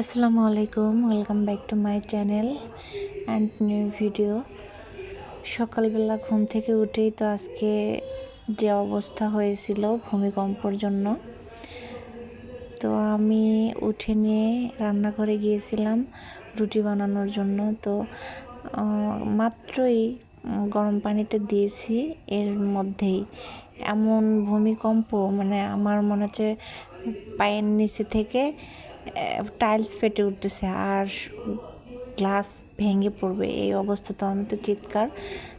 আসসালামু আলাইকুম welcome back to my channel and new video সকালবেলা ঘুম থেকে উঠেই তো আজকে যে অবস্থা হয়েছিল ভূমিকম্পর জন্য, তো আমি উঠে নিয়ে রান্নাঘরে গিয়েছিলাম রুটি বানানোর জন্য। তো মাত্রই গরম পানিটা দিয়েছি এর মধ্যেই। এমন ভূমিকম্প মানে আমার মনে হচ্ছে পায়ের নিচে থেকে টাইলস ফেটে উঠতেছে আর গ্লাস ভেঙে পড়বে। এই অবস্থাতে আমি তো চিৎকার।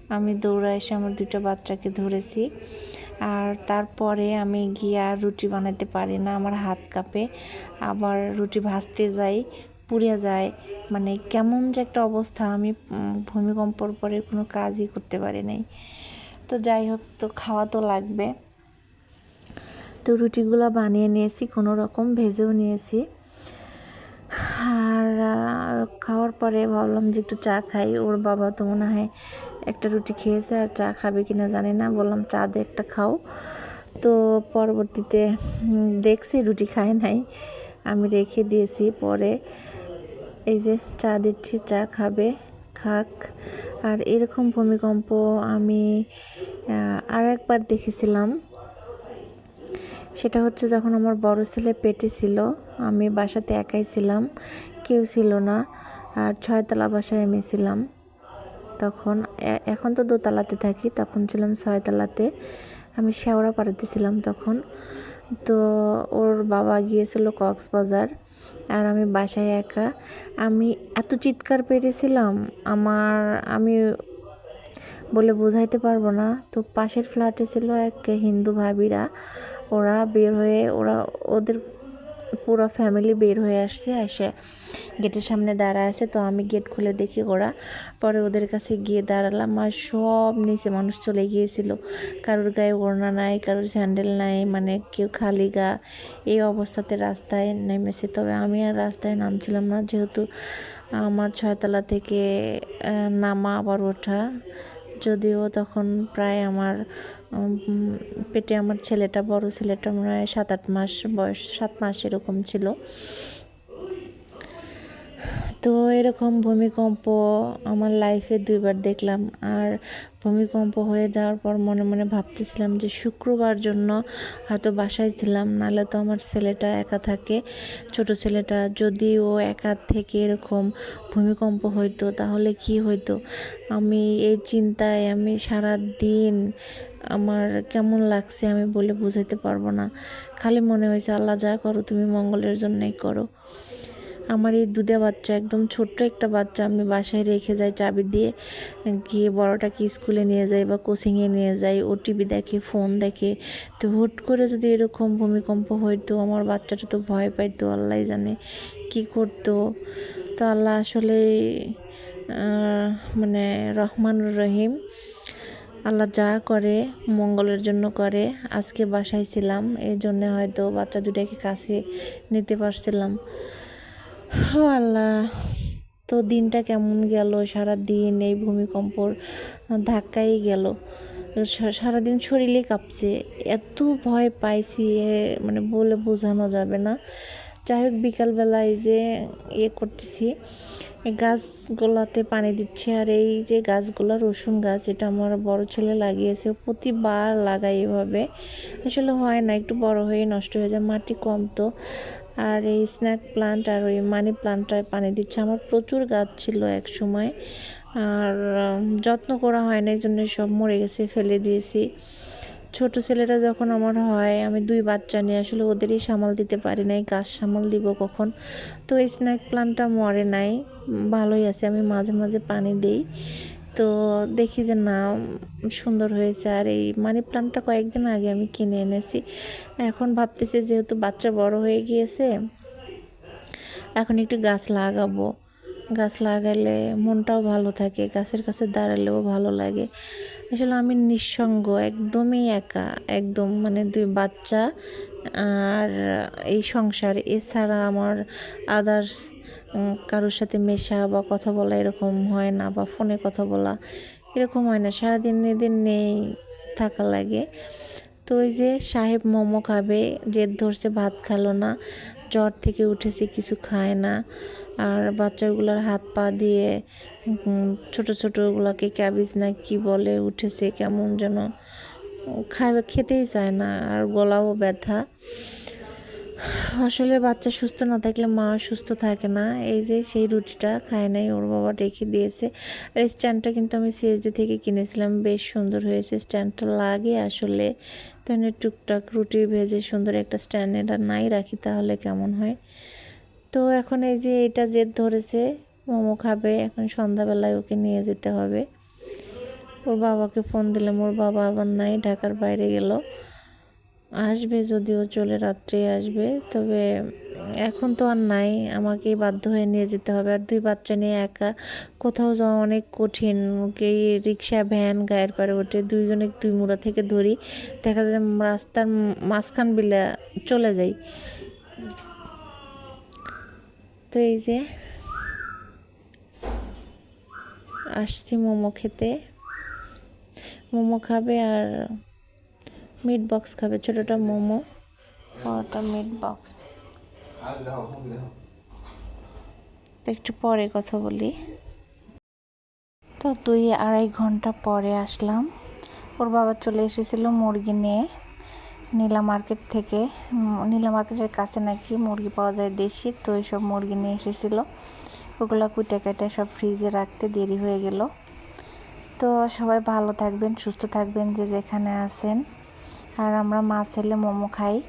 আমি দৌড়া এসে আমার দুটো বাচ্চাকে ধরেছি। আর তারপরে আমি গিয়ে আর রুটি বানাতে পারি না, আমার হাত কাঁপে। আবার রুটি ভাজতে যাই পুড়ে যায়। মানে কেমন যে একটা অবস্থা, আমি ভূমিকম্পর পরে কোনো কাজই করতে পারি নাই। তো যাই হোক, তো খাওয়া তো লাগবে। তো রুটিগুলো বানিয়ে নিয়েছি, কোনো রকম ভেজেও নিয়েছি। আর খাওয়ার পরে ভাবলাম যে একটু চা খাই। ওর বাবা তো মনে হয় একটা রুটি খেয়েছে আর চা খাবে কি না জানি না। বললাম, চা দে, একটা খাও। তো পরবর্তীতে দেখছি রুটি খায় নাই। আমি রেখে দিয়েছি। পরে এই যে চা দিচ্ছি, চা খাবে, খাক। আর এরকম ভূমিকম্প আমি আর একবার দেখেছিলাম। সেটা হচ্ছে যখন আমার বড় ছেলে পেটে ছিল, আমি বাসাতে একাই ছিলাম, কেউ ছিল না, আর ছয়তলা বাসায় আমি ছিলাম। তখন এখন তো দোতলাতে থাকি, তখন ছিলাম ছয়তলাতে, আমি শেওড়া পাড়াতে ছিলাম তখন। তো ওর বাবা গিয়েছিল কক্সবাজার, আর আমি বাসায় একা। আমি এত চিৎকার পেরেছিলাম আমার, আমি বলে বোঝাইতে পারব না। তো পাশের ফ্ল্যাটে ছিল এক হিন্দু ভাবিরা। ওরা বের হয়ে, ওরা, ওদের পুরো ফ্যামিলি বের হয়ে আসছে, এসে গেটের সামনে দাঁড়ায় আছে। তো আমি গেট খুলে দেখি ওরা। পরে ওদের কাছে গিয়ে দাঁড়ালাম আর সব নিচে মানুষ চলে গিয়েছিল। কারোর গায়ে ওড়না নাই, কারোর স্যান্ডেল নাই মানে কেউ খালি গা। এই অবস্থাতে রাস্তায় নেমেছে। তবে আমি আর রাস্তায় নামছিলাম না। যেহেতু আমার ছয়তলা থেকে নামা আবার ওঠা। যদিও তখন প্রায় আমার পেটে আমার ছেলেটা, বড় ছেলেটা মনে হয় সাত আট মাস বয়স, সাত মাস এরকম ছিল। তো এরকম ভূমিকম্প আমার লাইফে দুইবার দেখলাম। আর ভূমিকম্প হয়ে যাওয়ার পর মনে মনে ভাবতেছিলাম যে শুক্রবার জন্য হয়তো বাসায় ছিলাম, নাহলে তো আমার ছেলেটা একা থাকে। ছোট ছেলেটা যদি ও একা থেকে এরকম ভূমিকম্প হইতো, তাহলে কি হইতো? আমি এই চিন্তায় আমি সারা দিন আমার কেমন লাগছে আমি বলে বোঝাতে পারব না। খালি মনে হয়েছে, আল্লাহ যা করো, তুমি মঙ্গলের জন্যই করো। আমার এই দুধে বাচ্চা, একদম ছোট্ট একটা বাচ্চা আমি বাসায় রেখে যাই চাবি দিয়ে। গিয়ে বড়টাকে স্কুলে নিয়ে যাই বা কোচিংয়ে নিয়ে যাই, ও টিভি দেখে, ফোন দেখে। তো হুট করে যদি এরকম ভূমিকম্প হইতো, আমার বাচ্চাটা তো ভয় পাইতো আল্লাহ জানে কি করতো। তো আল্লাহ আসলে মানে রহমানুর রহিম। আল্লাহ যা করে, মঙ্গলের জন্য করে। আজকে বাসায় ছিলাম এই জন্য হয়তো বাচ্চা দুটাকে কাছে নিতে পারছিলাম। আল্লাহ তো দিনটা কেমন গেল? সারা দিন এই ভূমিকম্পর ধাক্কাই গেল। সারাদিন শরীরে কাঁপছে। এত ভয় পাইছি মানে বলে বোঝানো যাবে না। যাই হোক, বিকালবেলায় যে ইয়ে করতেছি, এই গাছগুলোতে পানি দিচ্ছে। আর এই যে গাছগুলো রসুন গাছ, এটা আমার বড় ছেলে লাগিয়েছে। প্রতিবার লাগাই এভাবে। আসলে হয় না, একটু বড় হয়ে নষ্ট হয়ে যায়, মাটি কম তো। আর এই স্ন্যাক প্লান্ট আর ওই মানি প্লান্টটায় পানি দিচ্ছে। আমার প্রচুর গাছ ছিল এক সময় আর যত্ন করা হয় না এই জন্য সব মরে গেছে, ফেলে দিয়েছি। ছোট ছেলেরা যখন আমার হয়, আমি দুই বাচ্চা নিয়ে আসলে ওদেরই সামাল দিতে পারি নাই, গাছ সামাল দিব কখন? তো এই স্ন্যাক প্লান্টটা মরে নাই, ভালোই আছে, আমি মাঝে মাঝে পানি দিই। তো দেখি যে না, সুন্দর হয়েছে। আর এই মানি প্লান্টটা কয়েকদিন আগে আমি কিনে এনেছি। এখন ভাবতেছি যেহেতু বাচ্চা বড় হয়ে গিয়েছে, এখন একটু গাছ লাগাবো। গাছ লাগালে মনটাও ভালো থাকে, গাছের কাছে দাঁড়ালেও ভালো লাগে। আসলে আমি নিঃসঙ্গ, একদমই একা, একদম মানে দুই বাচ্চা, আর এই সংসার। এছাড়া আমার আদার্স কারোর সাথে মেশা বা কথা বলা এরকম হয় না বা ফোনে কথা বলা এরকম হয় না। সারাদিন এদিন নেই, থাকা লাগে। তো ওই যে সাহেব মোমো খাবে, জেদ ধরছে, ভাত খেলো না, জ্বর থেকে উঠেছে, কিছু খায় না। আর বাচ্চাগুলোর হাত পা দিয়ে ছোট ছোট ওগুলাকে ক্যাবেজ না কি বলে, উঠেছে কেমন যেন। খাবে খেতেই চায় না, আর গলাও ব্যথা। আসলে বাচ্চা সুস্থ না থাকলে মা সুস্থ থাকে না। এই যে সেই রুটিটা খায় নাই, ওর বাবা রেখে দিয়েছে। আর স্ট্যান্ডটা কিন্তু আমি সিএসডি থেকে কিনেছিলাম, বেশ সুন্দর হয়েছে। স্ট্যান্ডটা লাগে আসলে তো এনে টুকটাক রুটি ভেজে সুন্দর একটা স্ট্যান্ড এটা নাই রাখি, তাহলে কেমন হয়? তো এখন এই যে এটা জেদ ধরেছে, মোমো খাবে, এখন সন্ধ্যাবেলায় ওকে নিয়ে যেতে হবে। ওর বাবাকে ফোন দিলাম, ওর বাবা আবার নাই, ঢাকার বাইরে গেল। আসবে যদিও, চলে রাত্রে আসবে, তবে এখন তো আর নাই, আমাকেই বাধ্য হয়ে নিয়ে যেতে হবে। আর দুই বাচ্চা নিয়ে একা, কোথাও যাওয়া অনেক কঠিন। ওকে রিক্সা ভ্যান গায়ের পারে ওঠে, দুইজনে দুই মুড়া থেকে ধরি। দেখা যায় রাস্তার মাঝখান বিলা চলে যাই। তো এই যে আসছি মোমো খেতে। মোমো খাবে আর মিট বক্স খাবে, ছোটোটা মোমো, বড়টা মিট বক্স তো একটু পরে কথা বলি। তো দুই আড়াই ঘণ্টা পরে আসলাম। ওর বাবা চলে এসেছিল মুরগি নিয়ে। নীলা মার্কেট থেকে নীলা মার্কেটের কাছে নাকি মুরগি পাওয়া যায় দেশি, তো এইসব মুরগি নিয়ে এসেছিল। ওগুলো কুটে কেটে সব ফ্রিজে রাখতে দেরি হয়ে গেল। তো সবাই ভালো থাকবেন, সুস্থ থাকবেন যে যেখানে আছেন। আর আমরা মা, ছেলে মোমো খাই।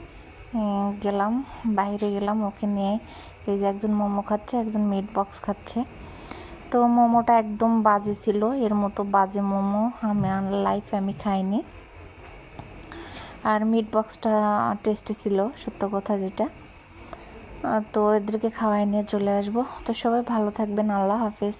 গেলাম, বাইরে গেলাম, ওকে নিয়ে এই যে একজন মোমো খাচ্ছে, একজন মিট বক্স খাচ্ছে। তো মোমোটা একদম বাজে ছিল, এর মতো বাজে মোমো আমি লাইফে আমি খাইনি। আর মিট বক্সটা টেস্টি ছিল, সত্য কথা যেটা। তো এদেরকে খাওয়াই নিয়ে চলে আসব। তো সবাই ভালো থাকবেন, আল্লাহ হাফেজ।